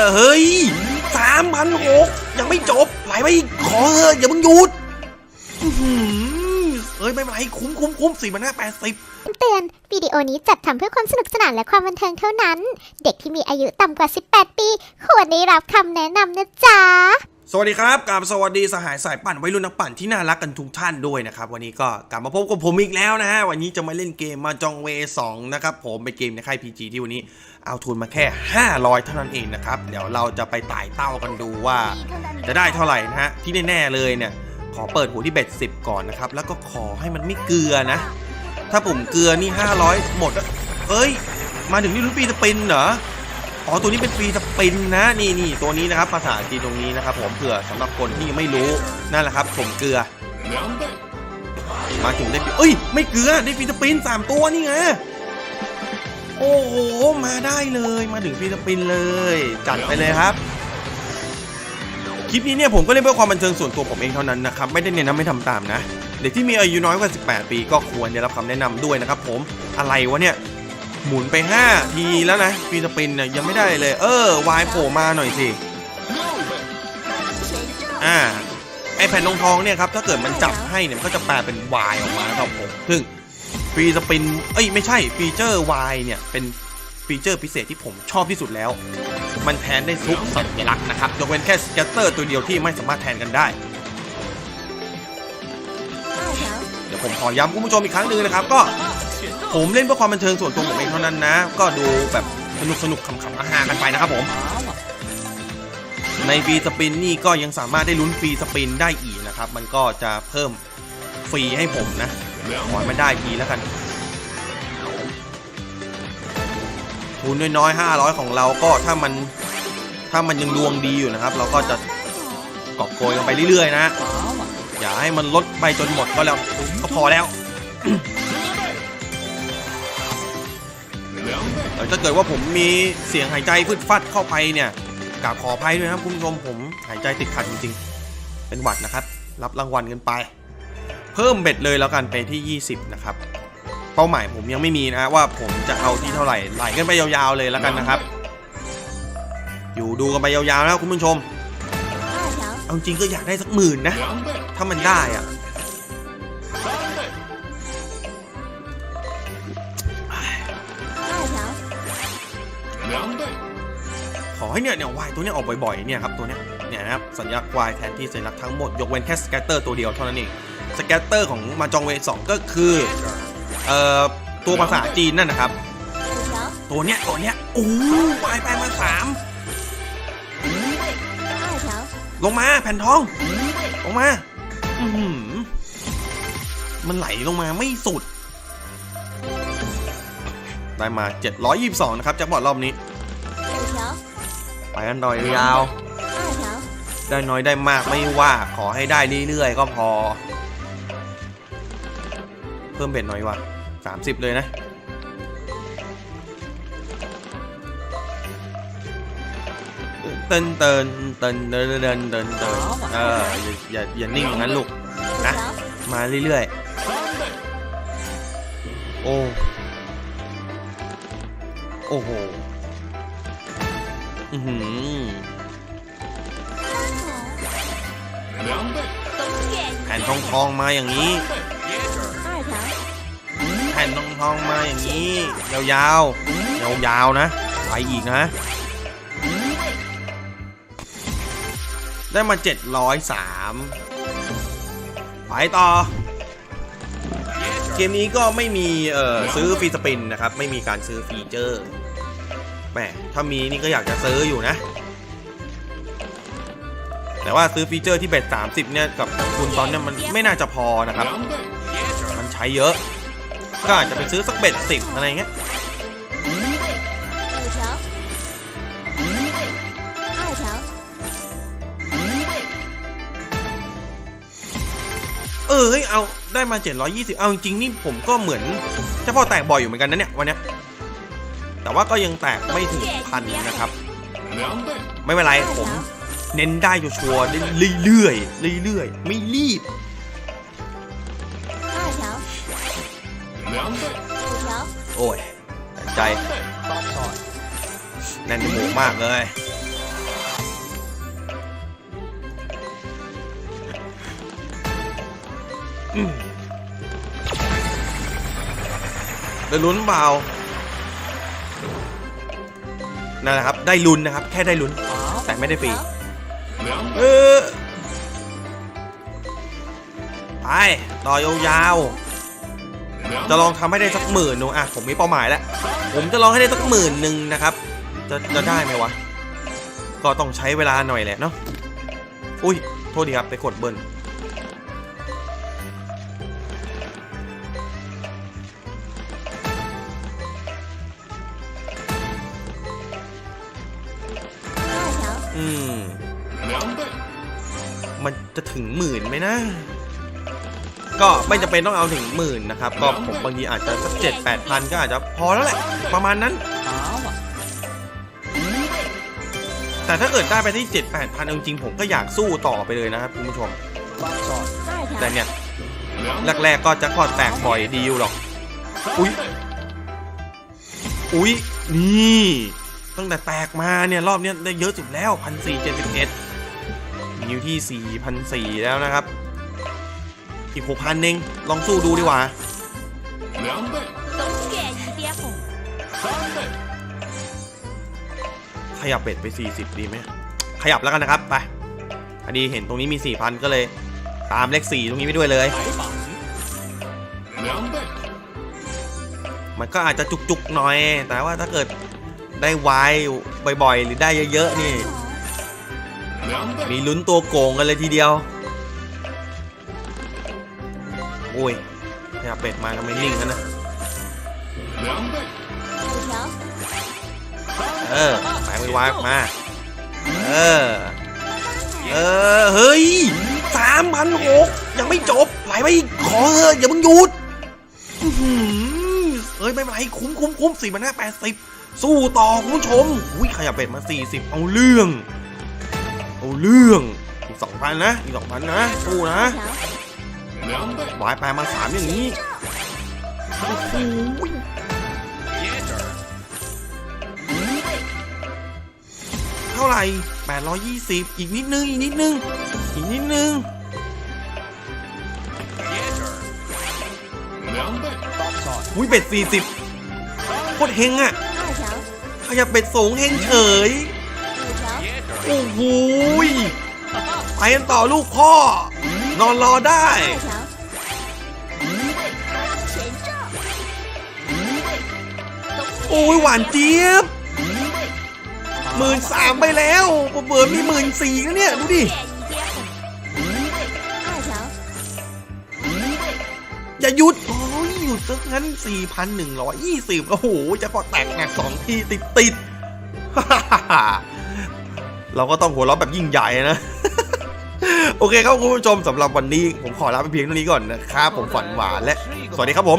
อ เฮ้ยสามพันหกยังไม่จบ ไหลไปอีกขอเถอะอย่าเพิ่งหยุดเอ้ยไม่เป็นไรคุ้มคุ้มคุ้มสี่พันห้าแปดสิบเตือนวิดีโอนี้จัดทำเพื่อความสนุกสนานและความบันเทิงเท่านั้น เด็กที่มีอายุต่ำกว่า 18 ปี ควรได้รับคำแนะนำนะจ๊ะ สวัสดีครับกราบสวัสดีสหายสายปั่นวัยรุ่นนักปั่นที่น่ารักกันทุกท่านด้วยนะครับวันนี้ก็กลับมาพบกับผมอีกแล้วนะฮะวันนี้จะมาเล่นเกมมาจองเวสองนะครับผมเป็นเกมในค่าย PG ที่วันนี้เอาทุนมาแค่ 500 เท่านั้นเองนะครับเดี๋ยวเราจะไปไต่เต้ากันดูว่า จะได้เท่าไหร่นะฮะที่แน่ๆเลยเนี่ยขอเปิดหัวที่เบ็ดสิบก่อนนะครับแล้วก็ขอให้มันไม่เกลือนะ ถ้าผมเกลือนี่ 500 หมดอะเอ้ย มาถึงนี่ลุ้นฟรีสปินเหรอ อ๋อตัวนี้เป็นฟรีสปินนะนี่นี่ตัวนี้นะครับภาษาจีนตรงนี้นะครับ ผมเผื่อสำหรับคนที่ยังไม่รู้นั่นแหละครับผมเกลือ มาถึงได้ฟรีเอ้ย ไม่เกลือได้ฟรีสปินสามตัวนี่ไงโอ้โหมาได้เลยมาถึงฟรีสปินเลย จัดไปเลยครับคลิปนี้เนี่ยผมก็เล่นเพื่อความบันเทิงส่วนตัวผมเองเท่านั้นนะครับไม่ได้เน้นำไม่ทำตามนะ เด็กที่มีอายุน้อยกว่า 18 ปีก็ควรได้รับคำแนะนำด้วยนะครับผมอะไรวะเนี่ย หมุนไป 5 ทีแล้วนะฟีสปินเนี่ยยังไม่ได้เลย เออวายโผล่มาหน่อยสิ อ่า ไอแผ่นทองทองเนี่ยครับ ถ้าเกิดมันจับให้เนี่ย มันก็จะแปลเป็น Y ออกมาครับผมซึ่งฟรีสปิน เอ้ย ไม่ใช่ฟีเจอร์ Y เนี่ย เป็นฟีเจอร์พิเศษที่ผมชอบที่สุดแล้ว มันแทนได้ทุกสัญลักษณ์นะครับยกเว้นแค่สเกตเตอร์ตัวเดียวที่ไม่สามารถแทนกันได้เดี๋ยวผมขอย้ำคุณผู้ชมอีกครั้งหนึ่งนะครับก็ ผมเล่นเพื่อความบันเทิงส่วนตัวผมเองเท่านั้นนะ ก็ดูแบบสนุกสนุกขำๆอาหากันไปนะครับผม ในฟรีสปินนี่ก็ยังสามารถได้ลุ้นฟรีสปินได้อีกนะครับ มันก็จะเพิ่มฟรีให้ผมนะขอให้มันได้ทีแล้วกันทุนน้อยๆ500 ของเราก็ถ้ามันถ้ามันยังดวงดีอยู่นะครับ เราก็จะกอบโกยกันไปเรื่อยๆนะ อย่าให้มันลดไปจนหมดก็แล้วก็พอแล้ว แต่ถ้าเกิดว่าผมมีเสียงหายใจพืดฟัดเข้าไปเนี่ยกราบขออภัยด้วยนะครับคุณผู้ชมผมหายใจติดขัดจริงๆ เป็นหวัดนะครับ รับรางวัลกันไป เพิ่มเบ็ดเลยแล้วกันไปที่ 20 นะครับ เป้าหมายผมยังไม่มีนะว่าผมจะเอาที่เท่าไหร่ไหลกันไปยาวๆเลยแล้วกันนะครับ อยู่ดูกันไปยาวๆแล้วคุณผู้ชม เอาจริงก็อยากได้สักหมื่นนะ ถ้ามันได้อะ ให้เนี่ยเนี่ยวายตัวเนี้ยออกบ่อยๆเนี่ยครับตัวเนี้ยเนี่ยนะครับสัญลักษณ์วายแทนที่สัญลักษณ์ทั้งหมดยกเว้นแค่สแกตเตอร์ตัวเดียวเท่านั้นเองสแกตเตอร์ของมาจองเวสองก็คือเอ่อตัวภาษาจีนนั่นนะครับ ตัวเนี้ยตัวเนี้ยโอ้วายแปลมาสามลงมาแผ่นทองลงมาอือหือมันไหลลงมาไม่สุด ได้มา 722 นะครับจากบอร์ดรอบนี้ กันต่อยยาว ได้น้อยได้มากไม่ว่าขอให้ได้เรื่อยๆก็พอ เพิ่มเบ็ดหน่อยว่ะ30เลยนะเตินเตินเตินเดินเดินเดินเดินเอออย่าอย่าอย่านิ่งอย่างนั้นลูกนะมาเรื่อยๆ โอ้โอ้โห อือหือแผ่นทองทองมาอย่างนี้แผ่นทองทองมาอย่างนี้ ยาวๆยาวๆนะไปอีกนะ ได้มา 703ไปต่อเกมนี้ก็ไม่มีเอ่อซื้อฟรีสปินนะครับ ไม่มีการซื้อฟีเจอร์ มถ้ามีนี่ก็อยากจะซื้ออยู่นะ แต่ว่าซื้อฟีเจอร์ที่เบ็ด30 เนี่ย กับคุณตอนเนี่ยมันไม่น่าจะพอนะครับ มันใช้เยอะ ก็อาจจะไปซื้อสักเบ็ด10อะไรเงี้ยเออเฮ้ยเอาได้มา 720 เอาจริงๆนี่ผมก็เหมือนเจ้าพ่อแตกบ่อยอยู่เหมือนกันนะเนี่ยวันเนี้ย แต่ว่าก็ยังแตกไม่ถึงพันนะครับ ไม่เป็นไรผมเน้นได้ชัวร์เรื่อยๆเรื่อยๆไม่รีบโอ้ยใจแน่นจมูกมากเลยได้ลุ้นเปล่า นั่นแหละครับ ได้ลุ้นนะครับ แค่ได้ลุ้น แต่ไม่ได้ฟรีเออไปต่อยาวๆจะลองทำให้ได้สักหมื่นหนูอะผมมีเป้าหมายแล้ว ผมจะลองให้ได้สักหมื่นหนึ่งนะครับ จะจะได้ไหมวะ ก็ต้องใช้เวลาหน่อยแหละเนาะ อุ้ย โทษดีครับไปกดเบิ้ลอื มันจะถึงหมื่นไหมนะ ก็ไม่จำเป็นต้องเอาถึงหมื่นนะครับ ก็ผมบางทีอาจจะสักเจ็ดแปดพันก็อาจจะพอแล้วแหละ ประมาณนั้น แต่ถ้าเกิดได้ไปที่เจ็ดแปดพันจริงๆผมก็อยากสู้ต่อไปเลยนะครับคุณผู้ชม แต่เนี่ยแรกๆก็จะพอดแตกบ่อยดีอยู่หรอก อุ๊ยอุ๊ยนี่ ตั้งแต่แตกมาเนี่ย รอบเนี้ยได้เยอะสุดแล้วพันสี่เจ็ดสิบเอ็ด อยู่ที่4,004แล้วนะครับ อีก 6,000เองลองสู้ดูดีกว่าขยับเป็ดไป 40 ดีไหมขยับแล้วกันนะครับ ไปอันนี้เห็นตรงนี้มี 4,000 ก็เลย ตามเลข 4 ตรงนี้ไปด้วยเลย มันก็อาจจะจุกๆหน่อย แต่ว่าถ้าเกิดได้ไวบ่อยๆ หรือได้เยอะๆ นี่ มีลุ้นตัวโกงกันเลยทีเดียว โอ้ยขยับเป็ดมาทำไมนิ่งกันนะ，เออแปลงไวๆออกมา เออ เออ เฮ้ยสามพันหกยังไม่จบ ไหลไปขอเถอะอย่าเพิ่งหยุดเอ้ยไม่เป็นไรคุ้มคุ้มคุ้มสี่พันห้าแปดสิบสู้ต่อคุณผู้ชมอุ้ยขยับเป็ดมาสี่สิบเอาเรื่อง เอาเรื่องอีกสองพันนะ อีกสองพันนะสู้นะวายไปมาสามอย่างนี้เท่าไหร่แปดร้อยยี่สิบอีกนิดนึง อีกนิดนึง อีกนิดนึงอุ้ยเป็ดสี่สิบโคตรเฮงอะขยับเป็ดสูงเฮงเฉย โอ้โหไปกันต่อลูกพ่อ นอนรอได้ โอ้ยหวานเจี๊ยบหมื่นสามไปแล้วเบื่อมีหมื่นสี่แล้วเนี่ย ดูดิอย่าหยุดโอ้ยหยุดซะงั้นสี่พันหนึ่งร้อ้โห จะพอแตกหนัสองทีติดติดฮ่าฮ่า เราก็ต้องหัวเราะแบบยิ่งใหญ่นะ โอเคครับคุณผู้ชมสำหรับวันนี้ ผมขอลาไปเพียงเท่านี้ก่อนนะครับ ผมฝันหวานและ สวัสดีครับผม